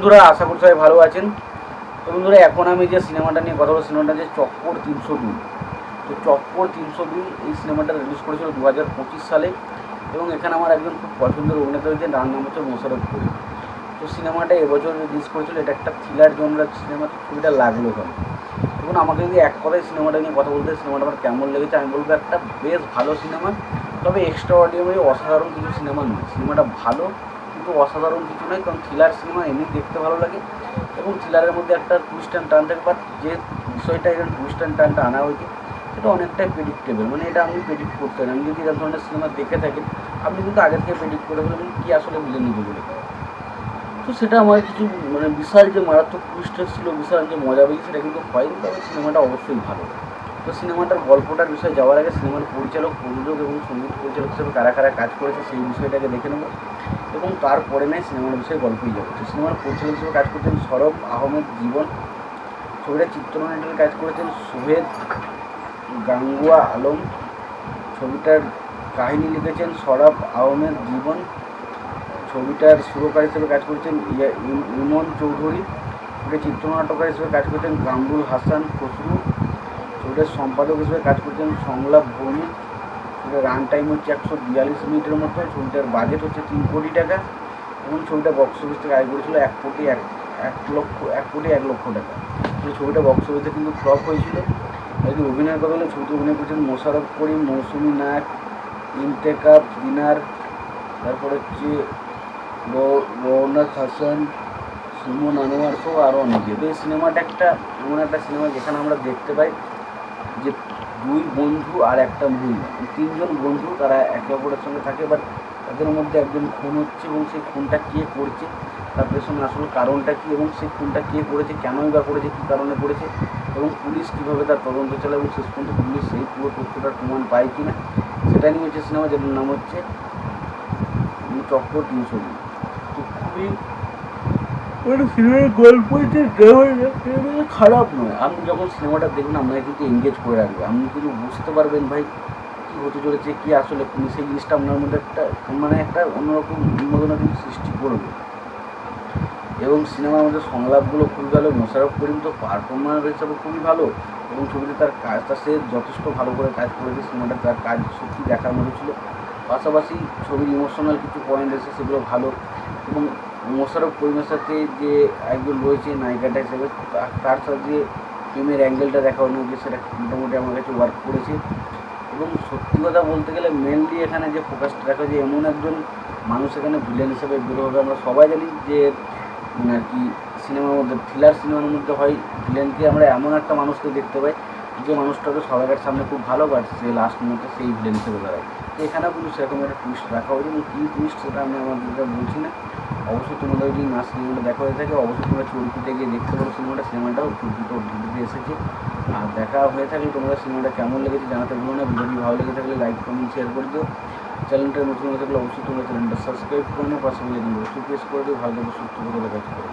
বন্ধুরা, আশা করি সবাই ভালো আছেন। তো বন্ধুরা, এখন আমি যে সিনেমাটা নিয়ে কথা বলব, সিনেমাটা যে চক্কর তিনশো দুই। তো চক্কর তিনশো দুই এই সিনেমাটা রিলিজ করেছিল দু হাজার পঁচিশ সালে এবং এখানে আমার একজন খুব পছন্দের অভিনেতা হয়েছে তার নাম হচ্ছে মোশারফ করিম। তো সিনেমাটা এবছর রিলিজ করেছিল, এটা একটা থ্রিলার জনরার সিনেমা ছবিটা লাগল কেন? দেখুন, আমাকে যদি এক কথায় সিনেমাটা নিয়ে কথা বলতে সিনেমাটা আমার কেমন লেগেছে, আমি বলব একটা বেশ ভালো সিনেমা, তবে এক্সট্রা অর্ডিনারি অসাধারণ কিছু সিনেমা নয়। সিনেমাটা ভালো কিন্তু অসাধারণ কিছু নয়, কারণ থ্রিলার সিনেমা এমনি দেখতে ভালো লাগে এবং থ্রিলারের মধ্যে একটা টুইস্ট অ্যান্ড টার্ন থাকে বাট যে বিষয়টা এখানে টুইস্ট অ্যান্ড টার্নটা আনা হয়েছে, সেটা অনেকটাই প্রেডিক্টেবল মানে এটা আপনি প্রেডিক্ট করতে পারেন আপনি যদি এরকম ধরনের সিনেমা দেখে থাকেন আপনি কিন্তু আগের থেকে প্রেডিক্ট করে ফেলবেন কী আসলে ভিলেন নিবে বলে। তো সেটা আমার কিছু মানে বিশাল যে মারাত্মক টুইস্টার ছিল, বিশাল যে মজা পেয়েছে সেটা কিন্তু হয়নি, তবে সিনেমাটা অবশ্যই ভালো। তো সিনেমাটার গল্পটার বিষয়ে যাওয়ার আগে সিনেমার পরিচালক, প্রযোজক এবং সংগীত পরিচালক হিসেবে কারা কারা কাজ করেছে, সেই বিষয়টাকে দেখে নেব। এবং তারপরে নেয় সিনেমার বিষয়ে গল্পই যাবে সিনেমার পরিচালক হিসেবে কাজ করছেন সরব আহমেদ জীবন। ছবিটা চিত্রনাট্যের কাজ করেছেন সোহেদ গাঙ্গুয়া আলম। ছবিটার কাহিনী লিখেছেন সরব আহমেদ জীবন। ছবিটার সুরকার হিসেবে কাজ করেছেন ইয়া- ইমন চৌধুরী। ছবিটা চিত্রনাট্যকার হিসেবে কাজ করেছেন কামরুল হাসান খসরু। ছবিটার সম্পাদক হিসেবে কাজ করছেন সংলাপ ভৌমিক রান টাইম হচ্ছে একশো বিয়াল্লিশ মিনিটের মতো ছবিটার বাজেট হচ্ছে তিন কোটি টাকা এবং ছবিটা বক্স অফিস থেকে আয় করেছিল এক কোটি এক এক লক্ষ, এক কোটি এক লক্ষ টাকা। তো ছবিটা বক্স অফিসে কিন্তু ফ্লপ হয়েছিল। যদি অভিনয়ের কথা বলে ছবিতে অভিনয় করেছেন মোশারফ করিম, মৌসুমী নায়ক, ইন্তেকাব, দিনার, তারপর হচ্ছে রৌ- রৌনক হাসান, সুমন আনোয়ার সহ আরও অনেকে। তো এই সিনেমাটা একটা, এমন একটা সিনেমা যেখানে আমরা দেখতে পাই। দুই বন্ধু আর একটা এই তিনজন বন্ধু তারা একে অপরের সঙ্গে থাকে বাট তাদের মধ্যে একজন খুন হচ্ছে এবং সেই খুনটা কে করছে, তার পেছনে আসল কারণটা কী এবং সেই খুনটা কে করেছে, কেনই বা করেছে, কী কারণে করেছে এবং পুলিশ কীভাবে তার তদন্ত চালায় এবং শেষ পর্যন্ত পুলিশ সেই পুরো তথ্যটার প্রমাণ পায় কি না সেটা নিয়ে হচ্ছে সিনেমা, যেটার নাম হচ্ছে চক্র তিনশো দুই। তো খুবই ওটা সিনেমার গল্প যে খারাপ নয়। আপনি যখন সিনেমাটা দেখবেন আপনাকে কিন্তু এঙ্গেজ করে রাখবে। আপনি কিন্তু বুঝতে পারবেন ভাই, কী হতে চলেছে, কী আসলে সেই জিনিসটা আপনার মধ্যে একটা মানে একটা অন্যরকম উন্মোদনা কিন্তু সৃষ্টি করবে। এবং সিনেমার মধ্যে সংলাপগুলো খুবই ভালো মোশারফ করিম তো পারফরমার হিসাবে খুবই ভালো, এবং ছবিতে তার কাজটা সে যথেষ্ট ভালো করে কাজ করেছে, সিনেমাটা তার কাজ সত্যি দেখার মতো ছিল। পাশাপাশি ছবির ইমোশনাল কিছু পয়েন্ট এসে সেগুলো ভালো, এবং মোশারফ করিমের সাথে যে একজন রয়েছে নায়িকাটা হিসেবে তার সাথে যে প্রেমের অ্যাঙ্গেলটা দেখানো হয়েছে সেটা মোটামুটি আমার কাছে ওয়ার্ক করেছে। এবং সত্যি কথা বলতে গেলে মেনলি এখানে যে ফোকাসটা রাখা যে এমন একজন মানুষ এখানে ভিলেন হিসেবে বেরো হবে। আমরা সবাই জানি যে উম, আর কি সিনেমার মধ্যে থ্রিলার সিনেমার মধ্যে হয় ভিলেনকে আমরা এমন একটা মানুষকে দেখতে পাই যে মানুষটাকে সবার সামনে খুব ভালো সে লাস্ট মুহূর্তে সেই ভিলেন হিসেবে দাঁড়ায়। তো এখানেও কিন্তু সেরকম একটা টুইস্ট রাখা হয়েছে। এবং কী টুইস্ট সেটা আমি আমাদের বলছি না। অবশ্যই তোমাদের যদি না সিনেমাটা দেখা হয়ে থাকে, অবশ্যই তোমরা চরিত্রতে গিয়ে দেখতে পারো সিনেমাটা। সিনেমাটাও চরিত্র ওটিটিতে এসেছে। আর দেখা হয়ে থাকলে তোমরা সিনেমাটা কেমন লেগেছে জানাতে ভুলো না। ভিডিওটি ভালো লেগে থাকলে লাইক, কমেন্ট শেয়ার করে দিও। চ্যানেলটা নতুন হয়ে থাকলে অবশ্যই তোমরা চ্যানেলটা সাবস্ক্রাইব করে নিও। পাশে যদি অবশ্যই প্রেস করে দিও। ভালো সুস্থ করে করো